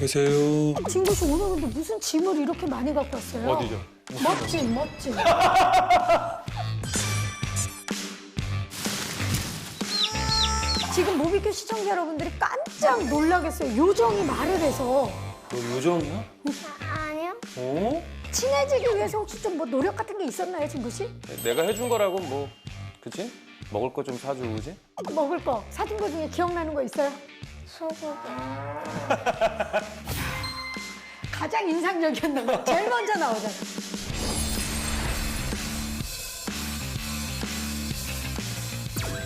계세요. 진구 씨 오늘 근데 무슨 짐을 이렇게 많이 갖고 왔어요? 어디죠? 멋짐, 멋짐. 지금 모비큐 시청자 여러분들이 깜짝 놀라겠어요. 요정이 말을 해서 너 요정이야? 아니요. 어? 친해지기 위해서 혹시 좀 뭐 노력 같은 게 있었나요, 진구 씨? 내가 해준 거라고 뭐 그치? 먹을 거 좀 사주지? 먹을 거 사준 거 중에 기억나는 거 있어요? 소고기. 가장 인상적이었던 거 제일 먼저 나오잖아.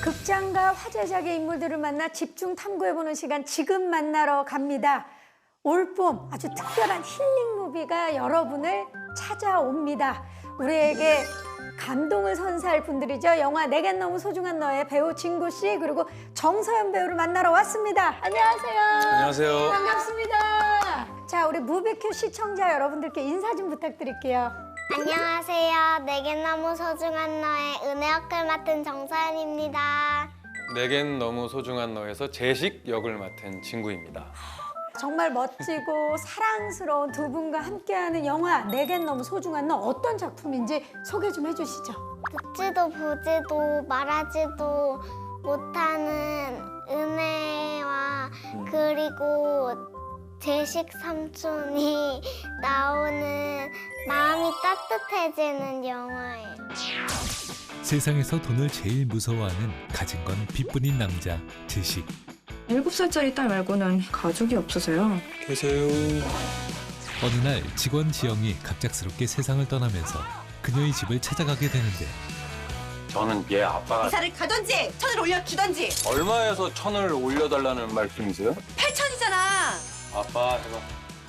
극장과 화제작의 인물들을 만나 집중 탐구해보는 시간 지금 만나러 갑니다. 올봄 아주 특별한 힐링 무비가 여러분을 찾아옵니다. 우리에게 감동을 선사할 분들이죠. 영화 내겐 너무 소중한 너의 배우 진구 씨 그리고 정서연 배우를 만나러 왔습니다. 안녕하세요. 안녕하세요. 반갑습니다. 자, 우리 무비큐 시청자 여러분들께 인사 좀 부탁드릴게요. 안녕하세요. 내겐 너무 소중한 너의 은혜 역을 맡은 정서연입니다. 내겐 너무 소중한 너에서 제식 역을 맡은 진구입니다. 정말 멋지고 사랑스러운 두 분과 함께하는 영화 내겐 너무 소중한 너 어떤 작품인지 소개 좀 해주시죠. 듣지도 보지도 말하지도 못하는 은혜와 그리고 제식 삼촌이 나오는 마음이 따뜻해지는 영화예요. 세상에서 돈을 제일 무서워하는 가진 건 빚뿐인 남자 제식 일곱 살짜리 딸 말고는 가족이 없어서요. 계세요. 어느 날 직원 지영이 갑작스럽게 세상을 떠나면서 그녀의 집을 찾아가게 되는데 저는 얘 아빠가 이사를 가던지 천을 올려주던지 얼마에서 천을 올려달라는 말씀이세요? 8천이잖아 아빠 해봐.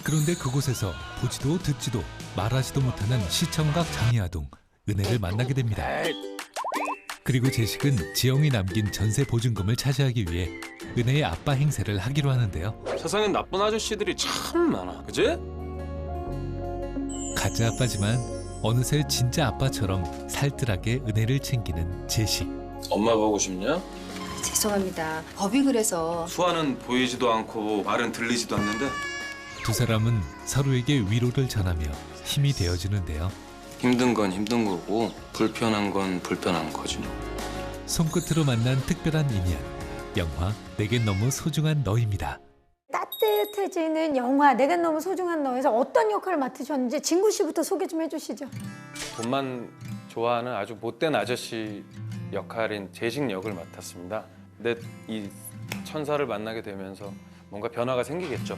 그런데 그곳에서 보지도 듣지도 말하지도 못하는 시청각 장애아동 은혜를 만나게 됩니다. 그리고 제식은 지영이 남긴 전세 보증금을 차지하기 위해 은혜의 아빠 행세를 하기로 하는데요. 세상엔 나쁜 아저씨들이 참 많아. 그지? 가짜 아빠지만 어느새 진짜 아빠처럼 살뜰하게 은혜를 챙기는 제식. 엄마 보고 싶냐? 죄송합니다 법이 그래서 수아는 보이지도 않고 말은 들리지도 않는데 두 사람은 서로에게 위로를 전하며 힘이 되어주는데요. 힘든 건 힘든 거고 불편한 건 불편한 거지. 손끝으로 만난 특별한 인연. 영화 내겐 너무 소중한 너입니다. 따뜻해지는 영화 내겐 너무 소중한 너에서 어떤 역할을 맡으셨는지 진구 씨부터 소개 좀 해주시죠. 돈만 좋아하는 아주 못된 아저씨 역할인 제식 역을 맡았습니다. 근데 이 천사를 만나게 되면서 뭔가 변화가 생기겠죠.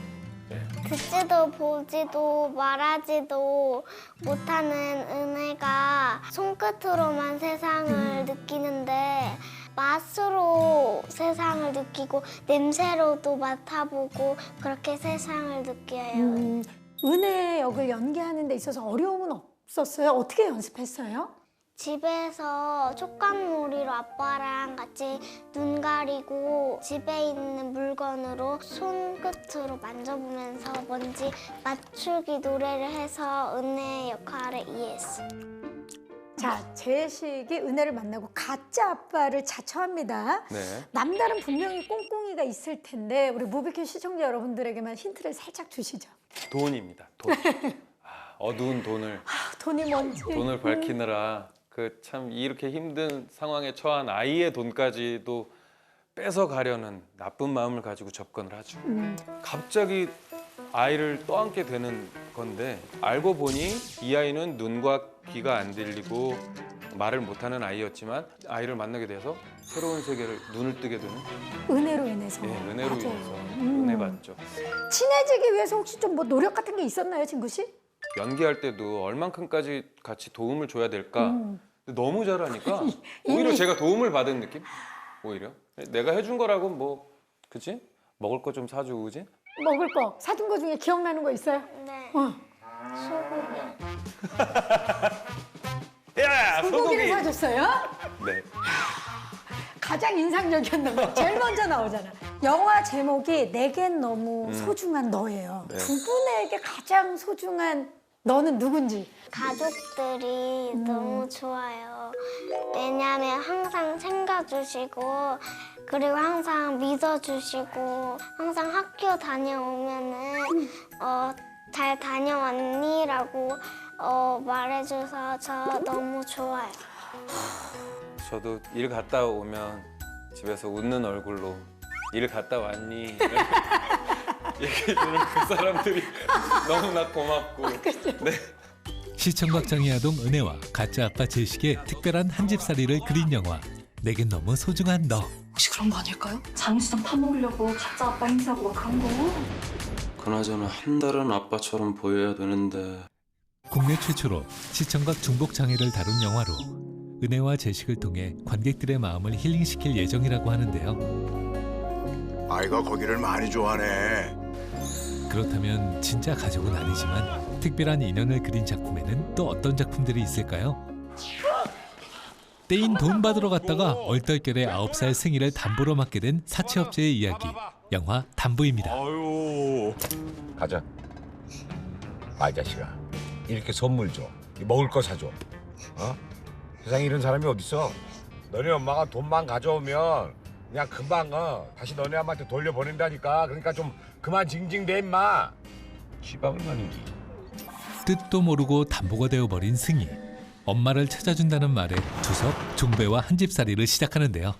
듣지도 보지도 말하지도 못하는 은혜가 손끝으로만 세상을 느끼는데 맛으로 세상을 느끼고 냄새로도 맡아보고 그렇게 세상을 느껴요. 음, 은혜 역을 연기하는 데 있어서 어려움은 없었어요? 어떻게 연습했어요? 집에서 촉감놀이로 아빠랑 같이 눈 가리고 집에 있는 물건으로 손끝으로 만져보면서 뭔지 맞추기 노래를 해서 은혜의 역할을 이해했어. 자, 제식이 은혜를 만나고 가짜 아빠를 자처합니다. 네. 남다른 분명히 꽁꽁이가 있을 텐데 우리 무비큐 시청자 여러분들에게만 힌트를 살짝 주시죠. 돈입니다. 돈. 아, 어두운 돈을 아, 돈이 뭔지. 돈을 밝히느라 그 참 이렇게 힘든 상황에 처한 아이의 돈까지도 뺏어 가려는 나쁜 마음을 가지고 접근을 하죠. 음, 갑자기 아이를 떠안게 되는 건데 알고 보니 이 아이는 눈과 귀가 안 들리고 말을 못하는 아이였지만 아이를 만나게 돼서 새로운 세계를 눈을 뜨게 되는 은혜로 인해서. 예, 은혜로 맞아요. 인해서 음. 은혜 받죠. 친해지기 위해서 혹시 좀 뭐 노력 같은 게 있었나요, 진구 씨? 연기할 때도 얼만큼까지 같이 도움을 줘야 될까? 음. 근데 너무 잘하니까 오히려 제가 도움을 받은 느낌? 오히려 내가 해준 거라고 뭐 그치? 먹을 거 좀 사주지? 먹을 거 사준 거 중에 기억나는 거 있어요? 네. 어. 소고기. 사줬어요? 네. 가장 인상적이었던 거 제일 먼저 나오잖아. 영화 제목이 내겐 너무 음. 소중한 너예요. 네. 두 분에게 가장 소중한 너는 누군지. 가족들이 너무 좋아요. 왜냐하면 항상 챙겨주시고 그리고 항상 믿어주시고 항상 학교 다녀오면은 어, 잘 다녀왔니라고 어, 말해줘서 저 너무 좋아요. 저도 일 갔다 오면 집에서 웃는 얼굴로 일 갔다 왔니? 얘기해주는 그 사람들이 너무나 고맙고 네. 시청각 장애아동 은혜와 가짜 아빠 제식의 특별한 한 집살이를 그린 영화 내겐 너무 소중한 너 혹시 그런 거 아닐까요? 장수장 파먹으려고 가짜 아빠 행세하고 막 그런 거. 그나저나 한 달은 아빠처럼 보여야 되는데 국내 최초로 시청각 중복 장애를 다룬 영화로 은혜와 제식을 통해 관객들의 마음을 힐링시킬 예정이라고 하는데요. 아이가 거기를 많이 좋아하네. 그렇다면 진짜 가족은 아니지만 특별한 인연을 그린 작품에는 또 어떤 작품들이 있을까요? 떼인 돈 받으러 갔다가 얼떨결에 9살 승희를 담보로 맡게 된 사채업자의 이야기 영화 담보입니다. 아유. 가자. 아, 이 자식아. 이렇게 선물 줘. 이 먹을 거 사줘. 어? 세상에 이런 사람이 어딨어? 너네 엄마가 돈만 가져오면 그냥 금방 어, 다시 너네 엄마한테 돌려보낸다니까. 그러니까 좀 그만 징징대 임마. 시방을 가는지. 뜻도 모르고 담보가 되어버린 승희 엄마를 찾아준다는 말에 두석, 종배와 한 집살이를 시작하는데요.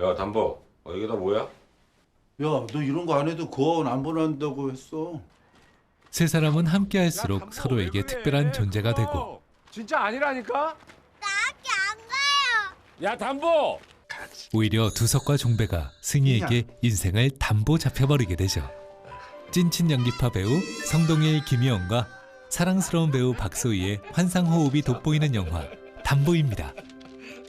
야, 담보. 어, 이게 다 뭐야? 야, 너 이런 거 안 해도 구원 안 보낸다고 했어. 세 사람은 함께할수록 서로에게 특별한 존재가 되고 진짜 아니라니까? 나 학교 안 가요. 야, 담보. 오히려 두석과 종배가 승희에게 인생을 담보 잡혀버리게 되죠. 찐친 연기파 배우 성동일 김희영과 사랑스러운 배우 박소희의 환상 호흡이 돋보이는 영화 담보입니다.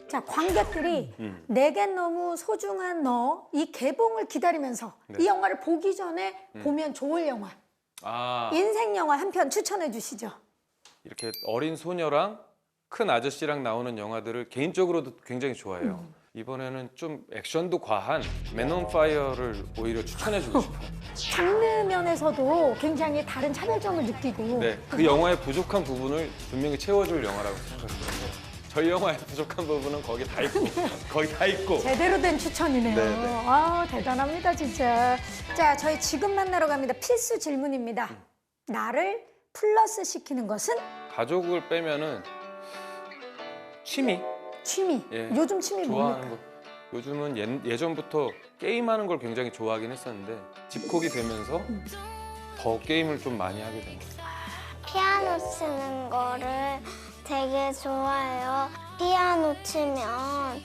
자, 관객들이 음. 내겐 너무 소중한 너 이 개봉을 기다리면서 네. 이 영화를 보기 전에 음. 보면 좋을 영화, 아 인생 영화 한 편 추천해 주시죠. 이렇게 어린 소녀랑 큰 아저씨랑 나오는 영화들을 개인적으로도 굉장히 좋아해요. 이번에는 좀 액션도 과한 맨온 파이어를 오히려 추천해주고 싶어요. 장르 면에서도 굉장히 다른 차별점을 느끼고 네, 그 영화의 부족한 부분을 분명히 채워줄 영화라고 생각해요. 저희 영화의 부족한 부분은 거기 다 있고 거기 다 있고. 제대로 된 추천이네요. 네, 네. 아, 대단합니다, 진짜. 자, 저희 지금 만나러 갑니다. 필수 질문입니다. 음. 나를 플러스 시키는 것은 가족을 빼면은 취미 취미. 예, 요즘 취미 좋아하는 뭡니까? 거. 요즘은 예, 예전부터 게임하는 걸 굉장히 좋아하긴 했었는데 집콕이 되면서 더 게임을 좀 많이 하게 된 거예요. 피아노 치는 거를 되게 좋아해요. 피아노 치면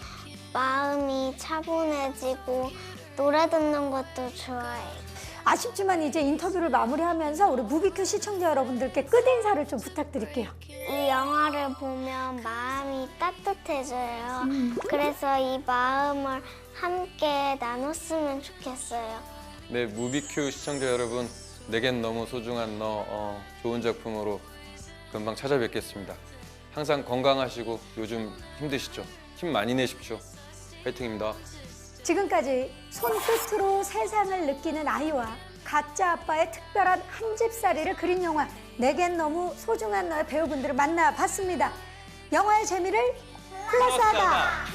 마음이 차분해지고 노래 듣는 것도 좋아해요. 아쉽지만 이제 인터뷰를 마무리하면서 우리 무비큐 시청자 여러분들께 끝인사를 좀 부탁드릴게요. 이 영화를 보면 마음이 따뜻해져요. 그래서 이 마음을 함께 나눴으면 좋겠어요. 네, 무비큐 시청자 여러분, 내겐 너무 소중한 너 어, 좋은 작품으로 금방 찾아뵙겠습니다. 항상 건강하시고 요즘 힘드시죠? 힘 많이 내십시오. 파이팅입니다. 지금까지 손끝으로 세상을 느끼는 아이와 가짜 아빠의 특별한 한 집살이를 그린 영화 내겐 너무 소중한 너의 배우분들을 만나봤습니다. 영화의 재미를 플러스하다.